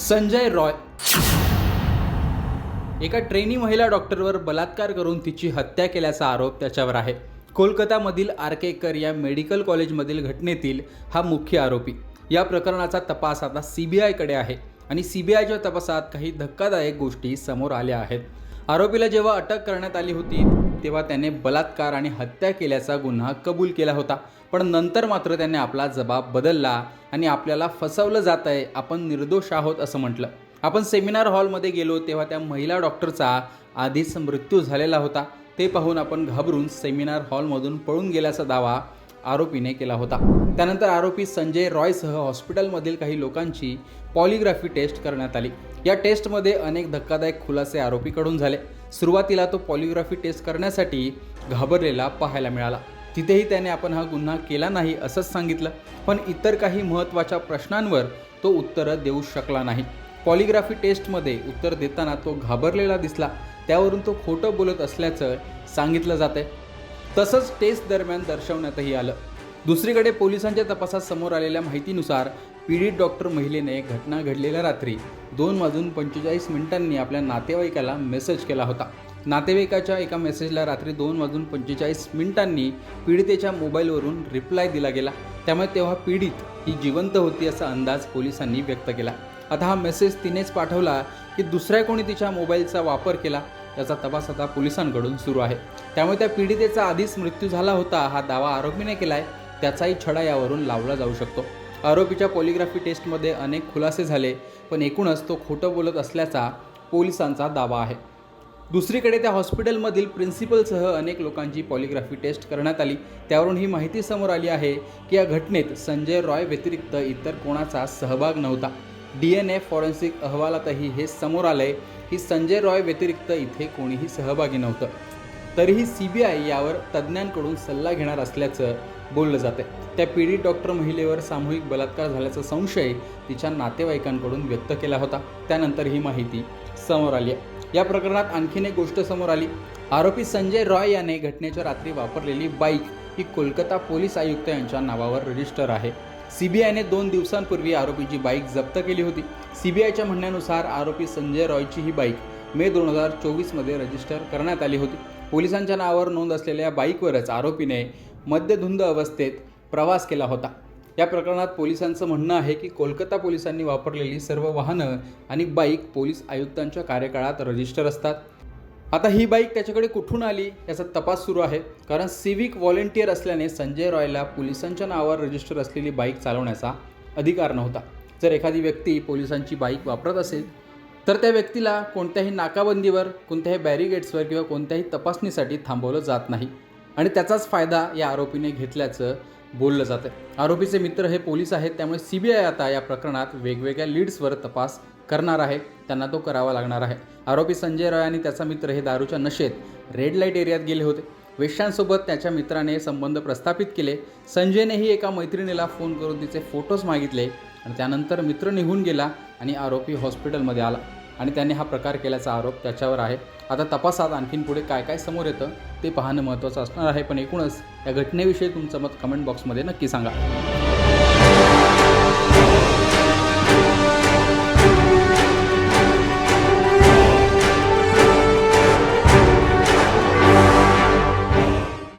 संजय रॉय. एका ट्रेनी महिला डॉक्टरवर बलात्कार करून तिची हत्या केल्याचा आरोप त्याच्यावर आहे. कोलकातामधील आर केकर या मेडिकल कॉलेजमधील घटनेतील हा मुख्य आरोपी. या प्रकरणाचा तपास आता सी बी आयकडे आहे आणि सी बी आयच्या तपासात काही धक्कादायक गोष्टी समोर आल्या आहेत. आरोपीला जेव्हा अटक करण्यात आली होती तेव्हा त्याने बलात्कार आणि हत्या केल्याचा गुन्हा कबूल केला होता. पण नंतर मात्र त्याने आपला जबाब बदलला आणि आपल्याला फसवलं जात आहे आपण निर्दोष आहोत असं म्हटलं. आपण सेमिनार हॉलमध्ये गेलो तेव्हा त्या महिला डॉक्टरचा आधीच मृत्यू झालेला होता. ते पाहून आपण घाबरून सेमिनार हॉलमधून पळून गेल्याचा दावा आरोपीने केला होता. त्यानंतर आरोपी संजय रॉयसह हॉस्पिटलमधील काही लोकांची पॉलिग्राफी टेस्ट करण्यात आली. या टेस्टमध्ये अनेक धक्कादायक खुलासे आरोपीकडून झाले. सुरुवातीला तो पॉलिग्राफी टेस्ट करण्यासाठी घाबरलेला पाहायला मिळाला. तिथेही त्याने आपण हा गुन्हा केला नाही असंच सांगितलं पण इतर काही महत्त्वाच्या प्रश्नांवर तो उत्तरं देऊ शकला नाही. पॉलिग्राफी टेस्टमध्ये उत्तर देताना तो घाबरलेला दिसला. त्यावरून तो खोटं बोलत असल्याचं सांगितलं जाते तसंच टेस्ट दरम्यान दर्शवण्यातही आलं. दुसरीकडे पोलिसांच्या तपासात समोर आलेल्या माहितीनुसार पीडित डॉक्टर महिलेने घटना घडलेल्या रात्री दोन वाजून पंचेचाळीस मिनिटांनी आपल्या नातेवाईकाला मेसेज केला होता. नातेवाईकाच्या एका मेसेजला रात्री दोन वाजून पंचेचाळीस मिनिटांनी पीडितेच्या मोबाईलवरून रिप्लाय दिला गेला. त्यामुळे तेव्हा पीडित ही जिवंत होती असा अंदाज पोलिसांनी व्यक्त केला. आता हा मेसेज तिनेच पाठवला की दुसऱ्या कोणी तिच्या मोबाईलचा वापर केला याचा तपास आता पोलिसांकडून सुरू आहे. त्यामुळे त्या पीडितेचा आधीच मृत्यू झाला होता हा दावा आरोपीने केलाय त्याचाही छडा यावरून लावला जाऊ शकतो. आरोपीच्या पॉलिग्राफी टेस्टमध्ये अनेक खुलासे झाले पण एकूणच तो खोटं बोलत असल्याचा पोलिसांचा दावा आहे. दुसरीकडे त्या हॉस्पिटलमधील प्रिन्सिपलसह अनेक लोकांची पॉलिग्राफी टेस्ट करण्यात आली. त्यावरून ही माहिती समोर आली आहे की या घटनेत संजय रॉय व्यतिरिक्त इतर कोणाचा सहभाग नव्हता. डी एन ए फॉरेन्सिक अहवालातही हे समोर आलंय की संजय रॉय व्यतिरिक्त इथे कोणीही सहभागी नव्हतं. तरीही सी बी आय यावर तज्ज्ञांकडून सल्ला घेणार असल्याचं बोललं जाते त्या पीडित डॉक्टर महिलेवर सामूहिक बलात्कार झाल्याचा संशय तिच्या नातेवाईकांकडून व्यक्त केला होता. त्यानंतर ही माहिती समोर आली आहे. या प्रकरणात आणखीन एक गोष्ट समोर आली. आरोपी संजय रॉय याने घटनेच्या रात्री वापरलेली बाईक ही कोलकाता पोलीस आयुक्त यांच्या नावावर रजिस्टर आहे. सीबीआयने दोन दिवसांपूर्वी आरोपीची बाईक जप्त केली होती. सीबीआयच्या म्हणण्यानुसार आरोपी संजय रॉयची ही बाईक मे दोन हजार चोवीसमध्ये रजिस्टर करण्यात आली होती. पोलिसांच्या नावावर नोंद असलेल्या या बाईकवरच आरोपीने मद्यधुंद अवस्थेत प्रवास केला होता. या प्रकरणात पोलिसांचं म्हणणं आहे की कोलकाता पोलिसांनी वापरलेली सर्व वाहनं आणि बाईक पोलीस आयुक्तांच्या कार्यकाळात रजिस्टर असतात. आता ही बाईक त्याच्याकडे कुठून आली याचा तपास सुरू आहे. कारण सिव्हिक व्हॉलेंटियर असल्याने संजय रॉयला पोलिसांच्या नावावर रजिस्टर असलेली बाईक चालवण्याचा अधिकार नव्हता. जर एखादी व्यक्ती पोलिसांची बाईक वापरत असेल तर त्या व्यक्तीला कोणत्याही नाकाबंदीवर कोणत्याही बॅरिगेट्सवर किंवा कोणत्याही तपासणीसाठी थांबवलं जात नाही. आणि त्याचाच फायदा या आरोपीने घेतल्याचं बोललं जातं आरोपीचे मित्र हे पोलीस आहेत त्यामुळे सी बी आय आता या प्रकरणात वेगवेगळ्या लीड्सवर तपास करणार आहे. त्यांना तो करावा लागणार आहे. आरोपी संजय रॉय आणि त्याचा मित्र हे दारूच्या नशेत रेड लाइट एरियात गेले होते. वेश्यांसोबत त्याच्या मित्राने संबंध प्रस्थापित केले. संजयनेही एका मैत्रिणीला फोन करून तिचे फोटोज मागितले. आणि त्यानंतर मित्र निघून गेला आणि आरोपी हॉस्पिटलमध्ये आला. आणि त्याने हा प्रकार केल्याचा आरोप त्याच्यावर आहे. आता तपासात आणखीन पुढे काय काय समोर येतं ते पाहणं महत्त्वाचं असणार आहे. पण एकूणच या घटनेविषयी तुमचं मत कमेंट बॉक्समध्ये नक्की सांगा.